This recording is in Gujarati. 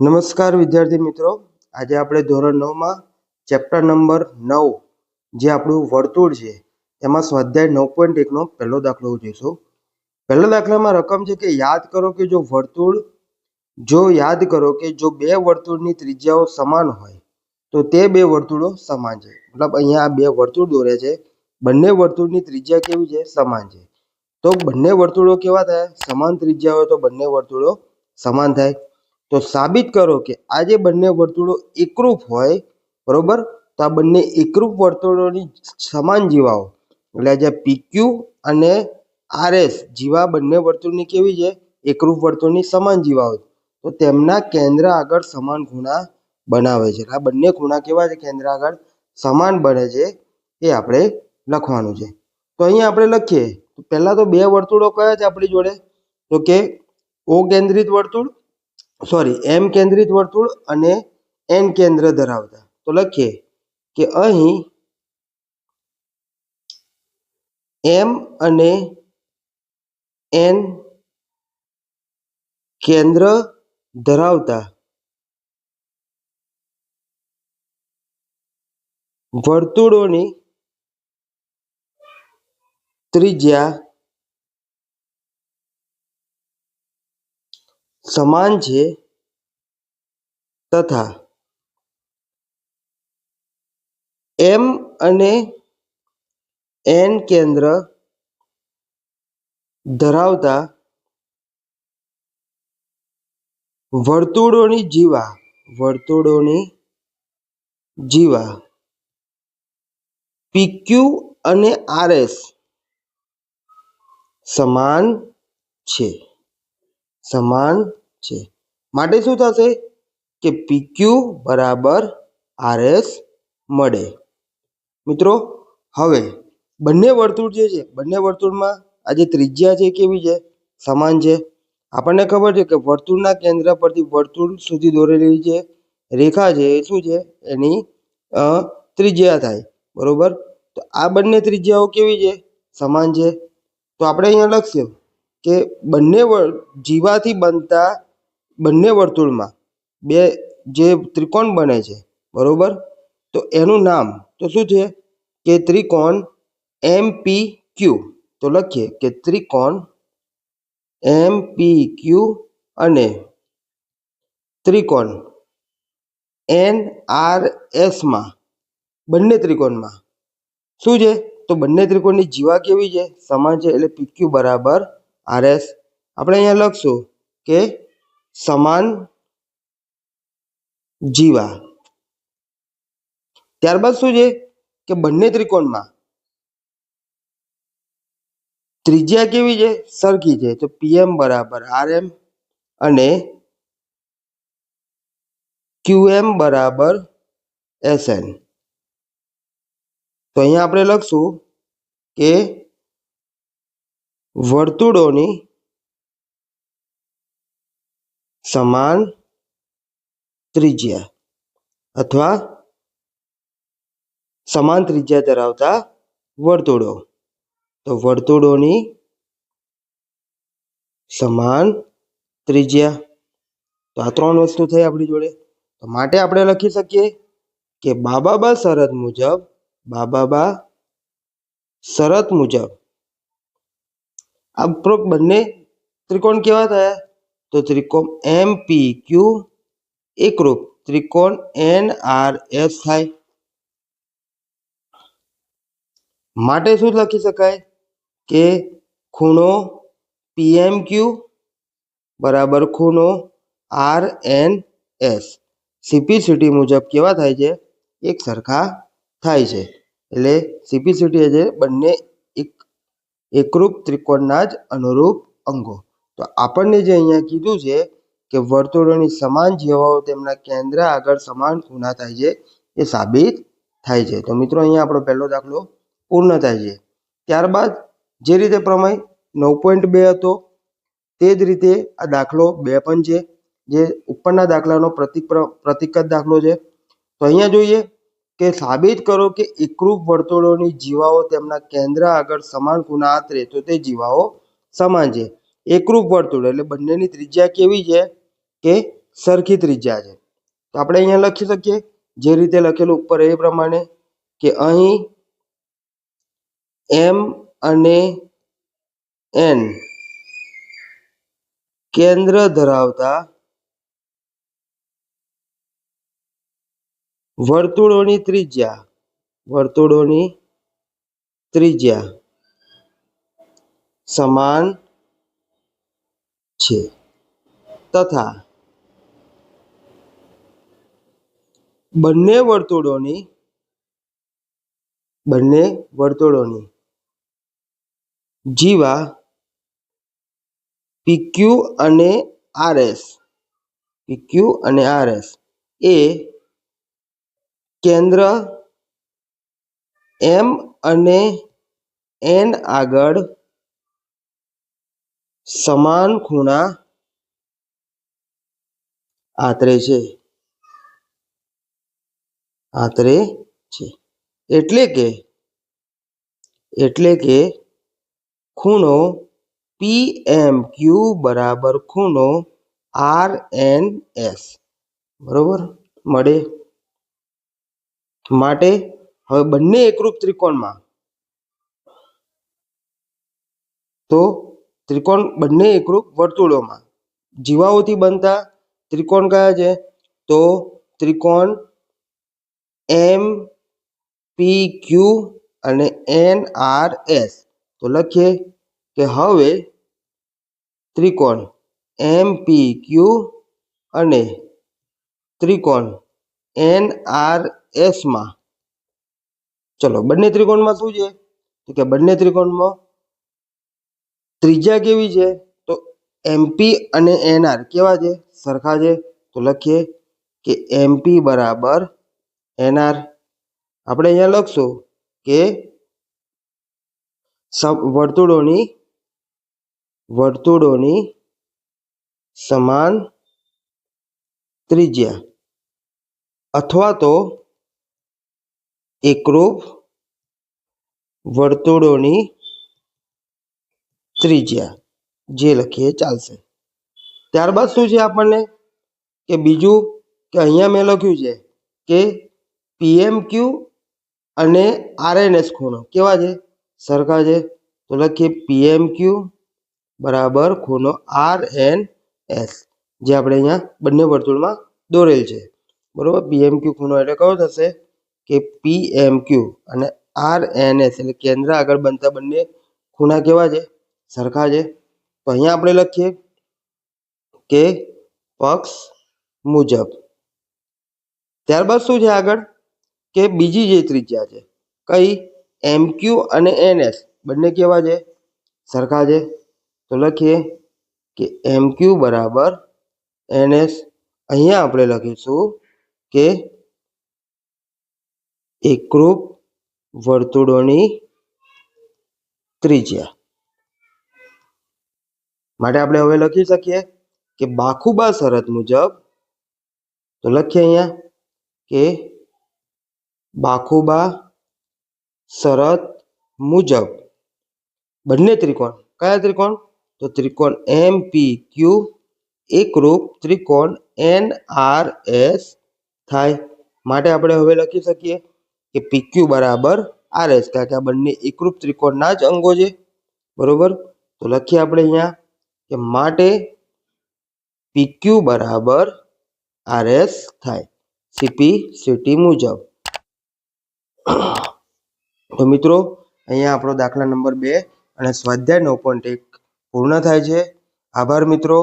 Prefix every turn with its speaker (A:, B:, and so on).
A: નમસ્કાર વિદ્યાર્થી મિત્રો. આજે આપણે ધોરણ નવમાં ચેપ્ટર નંબર નવ, જે આપણું વર્તુળ છે, એમાં સ્વાધ્યાય નવ પોઈન્ટ એકનો પહેલો દાખલો જોઈશું. પહેલા દાખલામાં રકમ છે કે યાદ કરો કે જો વર્તુળ, જો યાદ કરો કે જો બે વર્તુળની ત્રિજ્યાઓ સમાન હોય, તો તે બે વર્તુળો સમાન છે. મતલબ અહીંયા આ બે વર્તુળ દોરે છે. બંને વર્તુળની ત્રિજ્યા કેવી છે? સમાન છે. તો બંને વર્તુળો કેવા થાય? સમાન ત્રિજ્યા હોય તો બંને વર્તુળો સમાન થાય. તો સાબિત કરો કે આ જે બંને વર્તુળો એકરૂપ હોય, બરોબર? તો આ બંને એકરૂપ વર્તુળોની સમાન જીવાઓ. એટલે જે પીક્યુ અને આરએસ જીવા બંને વર્તુળની કેવી છે? એકરૂપ વર્તુળની સમાન જીવાઓ તો તેમના કેન્દ્ર આગળ સમાન ખૂણા બનાવે છે. આ બંને ખૂણા કેવા છે? કેન્દ્ર આગળ સમાન બને છે. એ આપણે લખવાનું છે. તો અહીંયા આપણે લખીએ. પહેલા તો બે વર્તુળો કયા છે આપણી જોડે? તો કે ઓ કેન્દ્રિત વર્તુળ સોરી, એમ કેન્દ્રિત વર્તુળ અને એન કેન્દ્ર ધરાવતા. તો લખીએ કે અહીં એમ અને એન કેન્દ્ર ધરાવતા વર્તુળોની ત્રિજ્યા સમાન છે તથા એમ અને એન કેન્દ્ર ધરાવતા વર્તુળોની જીવા વર્તુળોની જીવા. પીક્યુ અને આરએસ સમાન છે. સમાન છે. માટે શું થશે કે પીક્યુ બરાબર આરએસ મળે. મિત્રો, હવે બંને વર્તુળ જે છે, બંને વર્તુળમાં આ જે ત્રિજ્યા છે કેવી છે? સમાન છે. આપણને ખબર છે કે વર્તુળના કેન્દ્ર પરથી વર્તુળ સુધી દોરેલી જે રેખા છે એ શું છે? એની ત્રિજ્યા થાય. બરોબર? તો આ બંને ત્રિજ્યાઓ કેવી છે? સમાન છે. તો આપણે અહીંયા લખશું કે બંને જીવાથી બનતા બંને વર્તુળમાં બે જે ત્રિકોણ બને છે, બરોબર? તો એનું નામ, તો શું છે? કે ત્રિકોણ એમ પી ક્યુ તો લખીએ કે ત્રિકોણ એમ પી ક્યુ અને ત્રિકોણ એન આર એસમાં બંને ત્રિકોણમાં. શું છે? તો બંને ત્રિકોણની જીવા કેવી છે? સમાન છે એટલે પીક્યુ બરાબર આર એસ આપણે અહીંયા લખશું કે સમાન જીવા. ત્યારબાદ શું છે કે બંને ત્રિકોણમાં ત્રિજ્યા કેવી છે? સરખી છે. તો પીએમ બરાબર આર એમ અને ક્યુએમ બરાબર એસએન તો અહીંયા આપણે લખશું કે વર્તુળોની સમાન ત્રિજ્યા અથવા સમાન ત્રિજ્યા ધરાવતા વર્તુળો. તો વર્તુળોની સમાન ત્રિજ્યા. તો આ ત્રણ વસ્તુ થઈ આપણી જોડે. તો માટે આપણે લખી શકીએ કે બાબાબા શરત મુજબ, બાબાબા શરત મુજબ. આ ઉપરોક્ત બંને ત્રિકોણ કેવા થયા? તો ત્રિકોણ એમ પી ક્યુ એકરૂપ ત્રિકોણ એન આર એસ થાય. માટે શું લખી શકાય? કે ખૂણો પીએમ ક્યુ બરાબર ખૂણો આર એન એસ સીપીસીટી મુજબ કેવા થાય છે? એક સરખા થાય છે. એટલે સીપીસીટી જે બંને એક એકરૂપ ત્રિકોણના જ અનુરૂપ અંગો. તો આપણને જે અહીંયા કીધું છે કે વર્તુળોની સમાન જીવાઓ તેમના કેન્દ્ર આગળ સમાન ખૂણા થાય છે, એ સાબિત થાય છે. તો મિત્રો અહીંયા આપણો પહેલો દાખલો પૂર્ણ થાય છે. ત્યારબાદ જે રીતે પ્રમેય નવ પોઈન્ટ બે હતો, તે જ રીતે આ દાખલો બે પણ છે, જે ઉપરના દાખલાનો પ્રતિક પ્ર- પ્રતિક દાખલો છે. તો અહીંયા જોઈએ કે સાબિત કરો કે એકરૂપ વર્તુળોની જીવાઓ તેમના કેન્દ્ર આગળ સમાન ખૂણા આતરે તો તે જીવાઓ સમાન છે. એકરૂપ વર્તુળ એટલે બંનેની ત્રિજ્યા કેવી છે કે સરખી ત્રિજ્યા છે. તો આપણે અહીંયા લખી શકીએ, જે રીતે લખેલું ઉપર એ પ્રમાણે કે અહીં એમ અને એન કેન્દ્ર ધરાવતા વર્તુળોની ત્રિજ્યા વર્તુળોની ત્રિજ્યા સમાન છે. તથા બંને વર્તુળોની બંને વર્તુળોની જીવા પીક્યુ અને આરએસ, પીક્યુ અને આરએસ એ કેન્દ્ર એમ અને એન આગળ સમાન ખૂણા આતરે છે. આતરે છે. એટલે કે એટલે કે ખૂણો પી એમ ક્યુ બરાબર ખૂણો આર એન એસ બરોબર? મળે. માટે હવે બંને એકરૂપ ત્રિકોણમાં. તો ત્રિકોણ બંને એકરૂપ વર્તુળોમાં. જીવાઓથી બનતા ત્રિકોણ કયા છે? તો ત્રિકોણ એમ, પી, ક્યુ અને એન, આર, એસ. તો લખીએ કે હવે ત્રિકોણ એમ, પી, ક્યુ અને ત્રિકોણ એન, આર, એસમાં. ચલો, બંને ત્રિકોણમાં શું છે? તો કે બંને ત્રિકોણમાં ત્રિજ્યા કેવી છે? તો એમપી અને એનઆર કેવા છે? સરખા છે. તો લખીએ કે એમપી બરાબર એનઆર આપણે અહીંયા લખશું કે વર્તુળોની વર્તુળોની સમાન ત્રિજ્યા અથવા તો એકરૂપ વર્તુળોની ત્રિજ્યા, જે લખીએ ચાલશે. ત્યારબાદ શું છે આપણને? કે બીજું કે અહીંયા મેં લખ્યું છે કે પીએમ ક્યુ અને આરએનએસ ખૂણો. કેવા છે? સરખા છે. તો લખીએ પીએમ ક્યુ બરાબર ખૂણો આર એન એસ જે આપણે અહીંયા બંને વર્તુળમાં દોરેલ છે. બરાબર? પીએમ ક્યુ ખૂણો એટલે કયો થશે કે પી એમ ક્યુ અને આર એન એસ એટલે કેન્દ્ર આગળ બનતા બંને ખૂણા કેવા છે? સરખા છે. તો અહીંયા આપણે લખીએ કે પક્ષ મુજબ. ત્યારબાદ શું છે આગળ? કે બીજી જે ત્રિજ્યા છે. કઈ? એમ ક્યુ અને એનએસ. બંને કેવા છે? સરખા છે. તો લખીએ કે એમ ક્યુ બરાબર એન એસ અહીંયા આપણે લખીશું કે એકરૂપ વર્તુળોની ત્રિજ્યા. માટે આપણે હવે લખી શકીએ કે બાખુબા શરત મુજબ, તો લખીએ અહીંયા કે બાખુબા શરત મુજબ. બંને ત્રિકોણ. કયા ત્રિકોણ? તો ત્રિકોણ એમ પી ક્યુ એકરૂપ ત્રિકોણ એન આર એસ થાય. માટે આપણે હવે લખી શકીએ કે પીક્યુ બરાબર આર એસ કારણ કે આ બંને એકરૂપ ત્રિકોણના જ અંગો છે. બરોબર? તો લખીએ આપણે અહીંયા કે માટે પીક્યુ બરાબર આર એસ થાય. સીપી સીટી મુજબ. તો મિત્રો, અહીંયા આપણો દાખલા નંબર બે અને સ્વાધ્યાય નવ પોઈન્ટ એક પૂર્ણ થાય છે. આભાર મિત્રો.